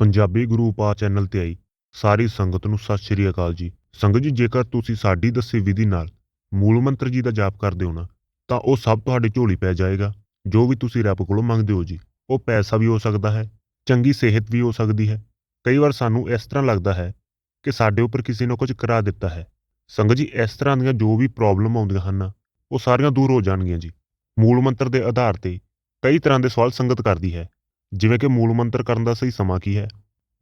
ਪੰਜਾਬੀ ਗੁਰੂ ਉਪਾ channel ਤੇ ਆਈ। ਸਾਰੀ ਸੰਗਤ ਨੂੰ ਸਤਿ ਸ਼੍ਰੀ ਅਕਾਲ ਜੀ। ਸੰਗਤ ਜੀ, ਜੇਕਰ ਤੁਸੀਂ ਸਾਡੀ ਦੱਸੀ ਵਿਧੀ ਨਾਲ ਮੂਲ ਮੰਤਰ ਜੀ ਦਾ ਜਾਪ ਕਰਦੇ ਹੋ ਨਾ, ਤਾਂ ਉਹ ਸਭ ਤੁਹਾਡੀ ਝੋਲੀ ਪੈ ਜਾਏਗਾ। ਜੋ ਵੀ ਤੁਸੀਂ ਰੱਬ ਕੋਲੋਂ ਮੰਗਦੇ ਹੋ ਜੀ, ਉਹ ਪੈਸਾ ਵੀ ਹੋ ਸਕਦਾ ਹੈ, ਚੰਗੀ ਸਿਹਤ ਵੀ ਹੋ ਸਕਦੀ ਹੈ। ਕਈ ਵਾਰ ਸਾਨੂੰ ਇਸ ਤਰ੍ਹਾਂ ਲੱਗਦਾ ਹੈ ਕਿ ਸਾਡੇ ਉੱਪਰ ਕਿਸੇ ਨੇ ਕੁਝ ਕਰਾ ਦਿੱਤਾ ਹੈ। ਸੰਗਤ ਜੀ, ਇਸ ਤਰ੍ਹਾਂ ਦੀਆਂ ਜੋ ਵੀ ਪ੍ਰੋਬਲਮ ਆਉਂਦੀਆਂ ਹਨ ਉਹ ਸਾਰੀਆਂ ਦੂਰ ਹੋ ਜਾਣਗੀਆਂ ਜੀ। ਮੂਲ ਮੰਤਰ ਦੇ ਆਧਾਰ ਤੇ ਕਈ ਤਰ੍ਹਾਂ ਦੇ ਸਵਾਲ ਸੰਗਤ ਕਰਦੀ ਹੈ। ਜਿਵੇਂ ਕਿ ਮੂਲ ਮੰਤਰ ਕਰਨ ਦਾ ਸਹੀ ਸਮਾਂ ਕੀ ਹੈ?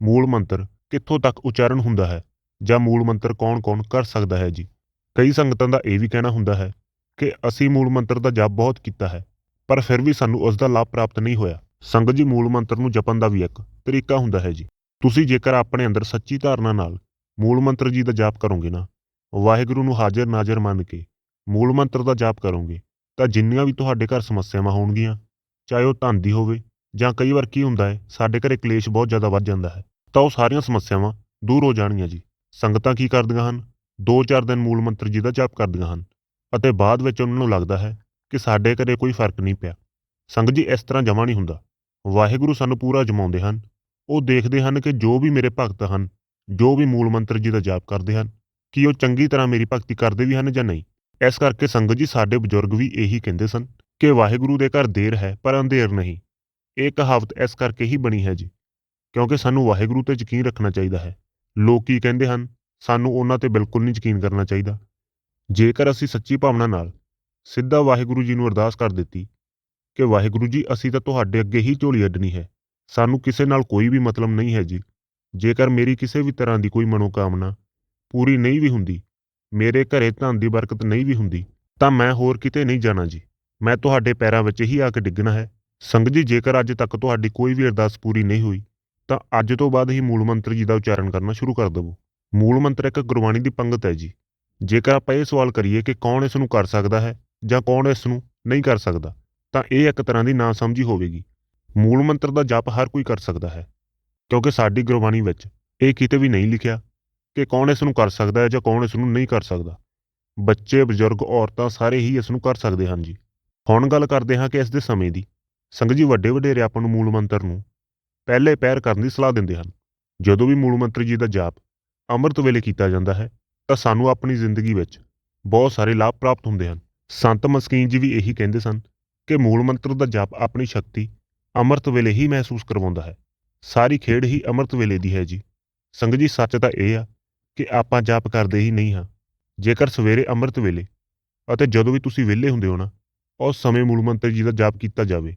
ਮੂਲ ਮੰਤਰ ਕਿੱਥੋਂ ਤੱਕ ਉਚਾਰਨ ਹੁੰਦਾ ਹੈ? ਜਾਂ ਮੂਲ ਮੰਤਰ ਕੌਣ-ਕੌਣ ਕਰ ਸਕਦਾ ਹੈ ਜੀ? ਕਈ ਸੰਗਤਾਂ ਦਾ ਇਹ ਵੀ ਕਹਿਣਾ ਹੁੰਦਾ ਹੈ ਕਿ ਅਸੀਂ ਮੂਲ ਮੰਤਰ ਦਾ ਜਪ ਬਹੁਤ ਕੀਤਾ ਹੈ, ਪਰ ਫਿਰ ਵੀ ਸਾਨੂੰ ਉਸ ਦਾ ਲਾਭ ਪ੍ਰਾਪਤ ਨਹੀਂ ਹੋਇਆ। ਸੰਗਤ ਜੀ, ਮੂਲ ਮੰਤਰ ਨੂੰ ਜਪਣ ਦਾ ਵੀ ਇੱਕ ਤਰੀਕਾ ਹੁੰਦਾ ਹੈ ਜੀ। ਤੁਸੀਂ ਜੇਕਰ ਆਪਣੇ ਅੰਦਰ ਸੱਚੀ ਧਾਰਨਾ ਨਾਲ ਮੂਲ ਮੰਤਰ ਜੀ ਦਾ ਜਾਪ ਕਰੋਗੇ ਨਾ, ਵਾਹਿਗੁਰੂ ਨੂੰ ਹਾਜ਼ਰ ਨਾਜ਼ਰ ਮੰਨ ਕੇ ਮੂਲ ਮੰਤਰ ਦਾ ਜਾਪ ਕਰੋਗੇ, ਤਾਂ ਜਿੰਨੀਆਂ ਵੀ ਤੁਹਾਡੇ ਘਰ ਸਮੱਸਿਆਵਾਂ ਹੋਣਗੀਆਂ, ਚਾਹੇ ਉਹ ਧਨ ਦੀ ਹੋਵੇ ਜਾਂ ਕਈ ਵਾਰ ਕੀ ਹੁੰਦਾ ਹੈ, ਸਾਡੇ ਘਰੇ ਕਲੇਸ਼ ਬਹੁਤ ਜ਼ਿਆਦਾ ਵੱਧ ਜਾਂਦਾ ਹੈ। ਤਾਂ ਉਹ ਸਾਰੀਆਂ ਸਮੱਸਿਆਵਾਂ ਦੂਰ ਹੋ ਜਾਣਗੀਆਂ ਜੀ। ਸੰਗਤਾਂ ਕੀ ਕਰਦੀਆਂ ਹਨ? 2-4 ਦਿਨ ਮੂਲ ਮੰਤਰ ਜੀ ਦਾ ਜਾਪ ਕਰਦੀਆਂ ਹਨ ਅਤੇ ਬਾਅਦ ਵਿੱਚ ਉਹਨਾਂ ਨੂੰ ਲੱਗਦਾ ਹੈ ਕਿ ਸਾਡੇ ਘਰੇ ਕੋਈ ਫ਼ਰਕ ਨਹੀਂ ਪਿਆ। ਸੰਗਤ ਜੀ, ਇਸ ਤਰ੍ਹਾਂ ਜਮਾ ਨਹੀਂ ਹੁੰਦਾ। ਵਾਹਿਗੁਰੂ ਸਾਨੂੰ ਪੂਰਾ ਜਮਾਉਂਦੇ ਹਨ। ਉਹ ਦੇਖਦੇ ਹਨ ਕਿ ਜੋ ਵੀ ਮੇਰੇ ਭਗਤ ਹਨ, ਜੋ ਵੀ ਮੂਲ ਮੰਤਰ ਜੀ ਦਾ ਜਾਪ ਕਰਦੇ ਹਨ, ਕਿ ਉਹ ਚੰਗੀ ਤਰ੍ਹਾਂ ਮੇਰੀ ਭਗਤੀ ਕਰਦੇ ਵੀ ਹਨ ਜਾਂ ਨਹੀਂ? ਇਸ ਕਰਕੇ ਸੰਗਤ ਜੀ, ਸਾਡੇ ਬਜ਼ੁਰਗ ਵੀ ਇਹੀ ਕਹਿੰਦੇ ਸਨ ਕਿ ਵਾਹਿਗੁਰੂ ਦੇ ਘਰ ਦੇਰ ਹੈ ਪਰ ਅੰਧੇਰ ਨਹੀਂ। ਇਹ ਕਹਾਵਤ ਇਸ ਕਰਕੇ ਹੀ ਬਣੀ ਹੈ ਜੀ, ਕਿਉਂਕਿ ਸਾਨੂੰ ਵਾਹਿਗੁਰੂ ਤੇ ਯਕੀਨ ਰੱਖਣਾ ਚਾਹੀਦਾ ਹੈ। ਲੋਕ ਕੀ ਕਹਿੰਦੇ ਹਨ? ਸਾਨੂੰ ਉਹਨਾਂ ਤੇ ਬਿਲਕੁਲ ਨਹੀਂ ਯਕੀਨ ਕਰਨਾ ਚਾਹੀਦਾ। ਜੇਕਰ ਅਸੀਂ ਸੱਚੀ ਭਾਵਨਾ ਨਾਲ ਸਿੱਧਾ ਵਾਹਿਗੁਰੂ ਜੀ ਨੂੰ ਅਰਦਾਸ ਕਰ ਦਿੱਤੀ ਕਿ ਵਾਹਿਗੁਰੂ ਜੀ, ਅਸੀਂ ਤਾਂ ਤੁਹਾਡੇ ਅੱਗੇ ਹੀ ਝੋਲੀ ਅੱਡਣੀ ਹੈ, ਸਾਨੂੰ ਕਿਸੇ ਨਾਲ ਕੋਈ ਵੀ ਮਤਲਬ ਨਹੀਂ ਹੈ ਜੀ। ਜੇਕਰ ਮੇਰੀ ਕਿਸੇ ਵੀ ਤਰ੍ਹਾਂ ਦੀ ਕੋਈ ਮਨੋਕਾਮਨਾ ਪੂਰੀ ਨਹੀਂ ਵੀ ਹੁੰਦੀ, ਮੇਰੇ ਘਰੇ ਧਨ ਦੀ ਬਰਕਤ ਨਹੀਂ ਵੀ ਹੁੰਦੀ, ਤਾਂ ਮੈਂ ਹੋਰ ਕਿਤੇ ਨਹੀਂ ਜਾਣਾ ਜੀ। ਮੈਂ ਤੁਹਾਡੇ ਪੈਰਾਂ ਵਿੱਚ ਹੀ ਆ ਕੇ ਡਿੱਗਣਾ ਹੈ। ਸੰਗਤ ਜੀ, ਜੇਕਰ ਅੱਜ ਤੱਕ ਤੁਹਾਡੀ ਕੋਈ ਵੀ ਅਰਦਾਸ ਪੂਰੀ ਨਹੀਂ ਹੋਈ, ਤਾਂ ਅੱਜ ਤੋਂ ਬਾਅਦ ਹੀ ਮੂਲ ਮੰਤਰ ਜੀ ਦਾ ਉਚਾਰਨ ਕਰਨਾ ਸ਼ੁਰੂ ਕਰ ਦੇਵੋ। ਮੂਲ ਮੰਤਰ ਇੱਕ ਗੁਰਬਾਣੀ ਦੀ ਪੰਗਤ ਹੈ ਜੀ। ਜੇਕਰ ਆਪਾਂ ਇਹ ਸਵਾਲ ਕਰੀਏ ਕਿ ਕੌਣ ਇਸ ਨੂੰ ਕਰ ਸਕਦਾ ਹੈ ਜਾਂ ਕੌਣ ਇਸ ਨੂੰ ਨਹੀਂ ਕਰ ਸਕਦਾ, ਤਾਂ ਇਹ ਇੱਕ ਤਰ੍ਹਾਂ ਦੀ ਨਾ ਸਮਝੀ ਹੋਵੇਗੀ। ਮੂਲ ਮੰਤਰ ਦਾ ਜਪ ਹਰ ਕੋਈ ਕਰ ਸਕਦਾ ਹੈ, ਕਿਉਂਕਿ ਸਾਡੀ ਗੁਰਬਾਣੀ ਵਿੱਚ ਇਹ ਕਿਤੇ ਵੀ ਨਹੀਂ ਲਿਖਿਆ ਕਿ ਕੌਣ ਇਸ ਨੂੰ ਕਰ ਸਕਦਾ ਹੈ ਜਾਂ ਕੌਣ ਇਸ ਨੂੰ ਨਹੀਂ ਕਰ ਸਕਦਾ। ਬੱਚੇ, ਬਜ਼ੁਰਗ, ਔਰਤਾਂ ਸਾਰੇ ਹੀ ਇਸ ਨੂੰ ਕਰ ਸਕਦੇ ਹਨ ਜੀ। ਹੁਣ ਗੱਲ ਕਰਦੇ ਹਾਂ ਕਿ ਇਸ ਦੇ ਸਮੇਂ ਦੀ। ਸੰਗਤ ਜੀ ਵੱਡੇ ਵਡੇਰੇ ਆਪਾਂ ਨੂੰ ਮੂਲ ਮੰਤਰ ਨੂੰ ਪਹਿਲੇ ਪੈਰ ਕਰਨ ਦੀ ਸਲਾਹ ਦਿੰਦੇ ਹਨ। ਜਦੋਂ ਵੀ ਮੂਲ ਮੰਤਰ ਜੀ ਦਾ ਜਾਪ ਅੰਮ੍ਰਿਤ ਵੇਲੇ ਕੀਤਾ ਜਾਂਦਾ ਹੈ, ਤਾਂ ਸਾਨੂੰ ਆਪਣੀ ਜ਼ਿੰਦਗੀ ਵਿੱਚ ਬਹੁਤ ਸਾਰੇ ਲਾਭ ਪ੍ਰਾਪਤ ਹੁੰਦੇ ਹਨ। ਸੰਤ ਮਸਕੀਨ ਜੀ ਵੀ ਇਹੀ ਕਹਿੰਦੇ ਸਨ ਕਿ ਮੂਲ ਮੰਤਰ ਦਾ ਜਾਪ ਆਪਣੀ ਸ਼ਕਤੀ ਅੰਮ੍ਰਿਤ ਵੇਲੇ ਹੀ ਮਹਿਸੂਸ ਕਰਵਾਉਂਦਾ ਹੈ। ਸਾਰੀ ਖੇਡ ਹੀ ਅੰਮ੍ਰਿਤ ਵੇਲੇ ਦੀ ਹੈ ਜੀ। ਸੰਗਤ ਜੀ, ਸੱਚ ਤਾਂ ਇਹ ਆ ਕਿ ਆਪਾਂ ਜਾਪ ਕਰਦੇ ਹੀ ਨਹੀਂ ਹਾਂ। ਜੇਕਰ ਸਵੇਰੇ ਅੰਮ੍ਰਿਤ ਵੇਲੇ ਅਤੇ ਜਦੋਂ ਵੀ ਤੁਸੀਂ ਵਿਹਲੇ ਹੁੰਦੇ ਹੋ ਨਾ, ਉਸ ਸਮੇਂ ਮੂਲ ਮੰਤਰ ਜੀ ਦਾ ਜਾਪ ਕੀਤਾ ਜਾਵੇ।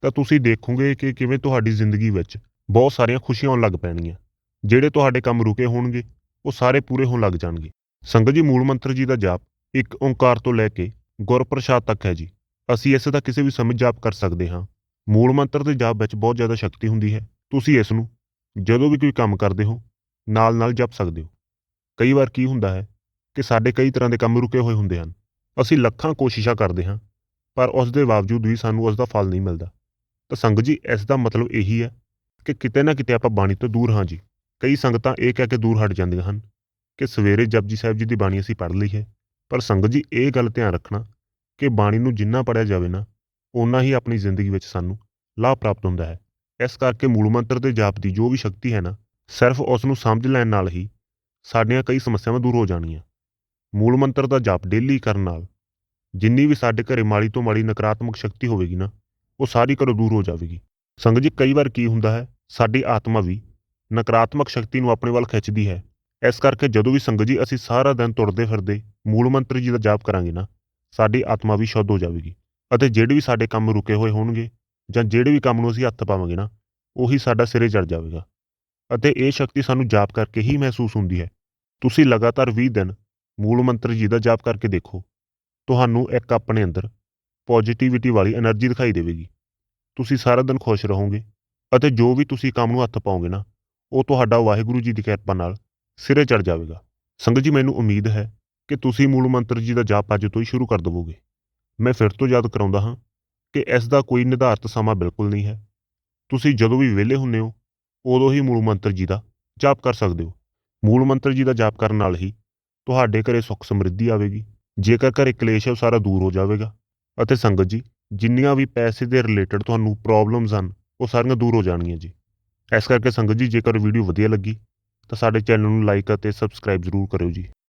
ਤਾਂ ਤੁਸੀਂ ਦੇਖੋਗੇ ਕਿ ਕਿਵੇਂ ਤੁਹਾਡੀ ਜ਼ਿੰਦਗੀ ਵਿੱਚ ਬਹੁਤ ਸਾਰੀਆਂ ਖੁਸ਼ੀਆਂ ਆਉਣ ਲੱਗ ਪੈਣਗੀਆਂ। ਜਿਹੜੇ ਤੁਹਾਡੇ ਕੰਮ ਰੁਕੇ ਹੋਣਗੇ, ਉਹ ਸਾਰੇ ਪੂਰੇ ਹੋਣ ਲੱਗ ਜਾਣਗੇ। ਸੰਗਤ ਜੀ, ਮੂਲ ਮੰਤਰ ਜੀ ਦਾ ਜਾਪ, ਇੱਕ ਓੰਕਾਰ ਤੋਂ ਲੈ ਕੇ ਗੁਰਪ੍ਰਸਾਦ ਤੱਕ ਹੈ ਜੀ। ਅਸੀਂ ਇਸ ਦਾ ਕਿਸੇ ਵੀ ਸਮੇਂ ਜਾਪ ਕਰ ਸਕਦੇ ਹਾਂ। ਮੂਲ ਮੰਤਰ ਦੇ ਜਾਪ ਵਿੱਚ ਬਹੁਤ ਜ਼ਿਆਦਾ ਸ਼ਕਤੀ ਹੁੰਦੀ ਹੈ। ਤੁਸੀਂ ਇਸ ਨੂੰ ਜਦੋਂ ਵੀ ਕੋਈ ਕੰਮ ਕਰਦੇ ਹੋ, ਨਾਲ-ਨਾਲ ਜਪ ਸਕਦੇ ਹੋ। ਕਈ ਵਾਰ ਕੀ ਹੁੰਦਾ ਹੈ ਕਿ ਸਾਡੇ ਕਈ ਤਰ੍ਹਾਂ ਦੇ ਕੰਮ ਰੁਕੇ ਹੋਏ ਹੁੰਦੇ ਹਨ। ਅਸੀਂ ਲੱਖਾਂ ਕੋਸ਼ਿਸ਼ਾਂ ਕਰਦੇ ਹਾਂ, ਪਰ ਉਸ ਦੇ ਬਾਵਜੂਦ ਵੀ ਸਾਨੂੰ ਉਸ ਦਾ ਫਲ ਨਹੀਂ ਮਿਲਦਾ। ਤਾਂ ਸੰਗਤ ਜੀ, ਇਸ ਦਾ ਮਤਲਬ ਇਹੀ ਹੈ ਕਿ ਕਿਤੇ ਨਾ ਕਿਤੇ ਆਪਾਂ ਬਾਣੀ ਤੋਂ ਦੂਰ ਹਾਂ ਜੀ। ਕਈ ਸੰਗਤਾਂ ਇਹ ਕਹਿ ਕੇ ਦੂਰ ਹਟ ਜਾਂਦੀਆਂ ਹਨ ਕਿ ਸਵੇਰੇ ਜਪਜੀ ਸਾਹਿਬ ਜੀ ਦੀ ਬਾਣੀ ਅਸੀਂ ਪੜ੍ਹ ਲਈ ਹੈ। ਪਰ ਸੰਗਤ ਜੀ, ਇਹ ਗੱਲ ਧਿਆਨ ਰੱਖਣਾ ਕਿ ਬਾਣੀ ਨੂੰ ਜਿੰਨਾ ਪੜ੍ਹਿਆ ਜਾਵੇ ਨਾ, ਓਨਾ ਹੀ ਆਪਣੀ ਜ਼ਿੰਦਗੀ ਵਿੱਚ ਸਾਨੂੰ ਲਾਭ ਪ੍ਰਾਪਤ ਹੁੰਦਾ ਹੈ। ਇਸ ਕਰਕੇ ਮੂਲ ਮੰਤਰ ਦੇ ਜਾਪ ਦੀ ਜੋ ਵੀ ਸ਼ਕਤੀ ਹੈ ਨਾ, ਸਿਰਫ ਉਸ ਨੂੰ ਸਮਝ ਲੈਣ ਨਾਲ ਹੀ ਸਾਡੀਆਂ ਕਈ ਸਮੱਸਿਆਵਾਂ ਦੂਰ ਹੋ ਜਾਣੀਆਂ ਮੂਲ ਮੰਤਰ ਦਾ ਜਾਪ ਡੇਲੀ ਕਰਨ ਨਾਲ ਜਿੰਨੀ ਵੀ ਸਾਡੇ ਘਰੇ ਮਾੜੀ ਤੋਂ ਮਾੜੀ ਨਕਾਰਾਤਮਕ ਸ਼ਕਤੀ ਹੋਵੇਗੀ ਨਾ ਉਹ ਸਾਰੀ ਘਰੋਂ ਦੂਰ ਹੋ ਜਾਵੇਗੀ। ਸੰਗਤ ਜੀ, ਕਈ ਵਾਰ ਕੀ ਹੁੰਦਾ ਹੈ, ਸਾਡੀ ਆਤਮਾ ਵੀ ਨਕਾਰਾਤਮਕ ਸ਼ਕਤੀ ਨੂੰ ਆਪਣੇ ਵੱਲ ਖਿੱਚਦੀ ਹੈ। ਇਸ ਕਰਕੇ ਜਦੋਂ ਵੀ ਸੰਗਤ ਜੀ, ਅਸੀਂ ਸਾਰਾ ਦਿਨ ਤੁਰਦੇ ਫਿਰਦੇ ਮੂਲ ਮੰਤਰ ਜੀ ਦਾ ਜਾਪ ਕਰਾਂਗੇ ਨਾ, ਸਾਡੀ ਆਤਮਾ ਵੀ ਸ਼ੁੱਧ ਹੋ ਜਾਵੇਗੀ। ਅਤੇ ਜਿਹੜੇ ਵੀ ਸਾਡੇ ਕੰਮ ਰੁਕੇ ਹੋਏ ਹੋਣਗੇ ਜਾਂ ਜਿਹੜੇ ਵੀ ਕੰਮ ਨੂੰ ਅਸੀਂ ਹੱਥ ਪਾਵਾਂਗੇ ਨਾ, ਉਹੀ ਸਾਡਾ ਸਿਰੇ ਚੜ ਜਾਵੇਗਾ। ਅਤੇ ਇਹ ਸ਼ਕਤੀ ਸਾਨੂੰ ਜਾਪ ਕਰਕੇ ਹੀ ਮਹਿਸੂਸ ਹੁੰਦੀ ਹੈ। ਤੁਸੀਂ ਲਗਾਤਾਰ 20 ਦਿਨ ਮੂਲ ਮੰਤਰ ਜੀ ਦਾ ਜਾਪ ਕਰਕੇ ਦੇਖੋ। ਤੁਹਾਨੂੰ ਇੱਕ ਆਪਣੇ ਅੰਦਰ ਪੋਜ਼ਿਟਿਵਿਟੀ ਵਾਲੀ એનર્ਜੀ ਦਿਖਾਈ ਦੇਵੇਗੀ। ਤੁਸੀਂ ਸਾਰਾ ਦਿਨ ਖੁਸ਼ ਰਹੋਗੇ ਅਤੇ ਜੋ ਵੀ ਤੁਸੀਂ ਕੰਮ ਨੂੰ ਹੱਥ ਪਾਓਗੇ ਨਾ, ਉਹ ਤੁਹਾਡਾ ਵਾਹਿਗੁਰੂ ਜੀ ਦੀ ਕਿਰਪਾ ਨਾਲ ਸਿਰੇ ਚੜ ਜਾਵੇਗਾ। ਸੰਗਤ ਜੀ, ਮੈਨੂੰ ਉਮੀਦ ਹੈ ਕਿ ਤੁਸੀਂ ਮੂਲ ਮੰਤਰ ਜੀ ਦਾ ਜਾਪ ਅੱਜ ਤੋਂ ਹੀ ਸ਼ੁਰੂ ਕਰ ਦਵੋਗੇ। ਮੈਂ ਫਿਰ ਤੋਂ ਯਾਦ ਕਰਾਉਂਦਾ ਹਾਂ ਕਿ ਇਸ ਦਾ ਕੋਈ ਨਿਰਧਾਰਤ ਸਮਾਂ ਬਿਲਕੁਲ ਨਹੀਂ ਹੈ। ਤੁਸੀਂ ਜਦੋਂ ਵੀ ਵਿਹਲੇ ਹੁੰਨੇ ਹੋ, ਉਦੋਂ ਹੀ ਮੂਲ ਮੰਤਰ ਜੀ ਦਾ ਜਾਪ ਕਰ ਸਕਦੇ ਹੋ। ਮੂਲ ਮੰਤਰ ਜੀ ਦਾ ਜਾਪ ਕਰਨ ਨਾਲ ਹੀ ਤੁਹਾਡੇ ਘਰੇ ਸੁੱਖ ਸਮਰਿੱਧੀ ਆਵੇਗੀ। ਜੇਕਰ ਘਰੇ ਕਲੇਸ਼ ਹੈ, ਉਹ ਸਾਰਾ ਦੂਰ ਹੋ ਜਾਵੇਗਾ। ਅਤੇ ਸੰਗਤ ਜੀ, ਜਿੰਨੀਆਂ ਵੀ ਪੈਸੇ ਦੇ ਰਿਲੇਟਡ ਤੁਹਾਨੂੰ ਪ੍ਰੋਬਲਮਸ ਹਨ, ਉਹ ਸਾਰੀਆਂ ਦੂਰ ਹੋ ਜਾਣਗੀਆਂ ਜੀ। ਇਸ ਕਰਕੇ ਸੰਗਤ ਜੀ, ਜੇਕਰ ਵੀਡੀਓ ਵਧੀਆ ਲੱਗੀ, ਤਾਂ ਸਾਡੇ ਚੈਨਲ ਨੂੰ ਲਾਈਕ ਅਤੇ ਸਬਸਕ੍ਰਾਈਬ ਜ਼ਰੂਰ ਕਰਿਓ ਜੀ।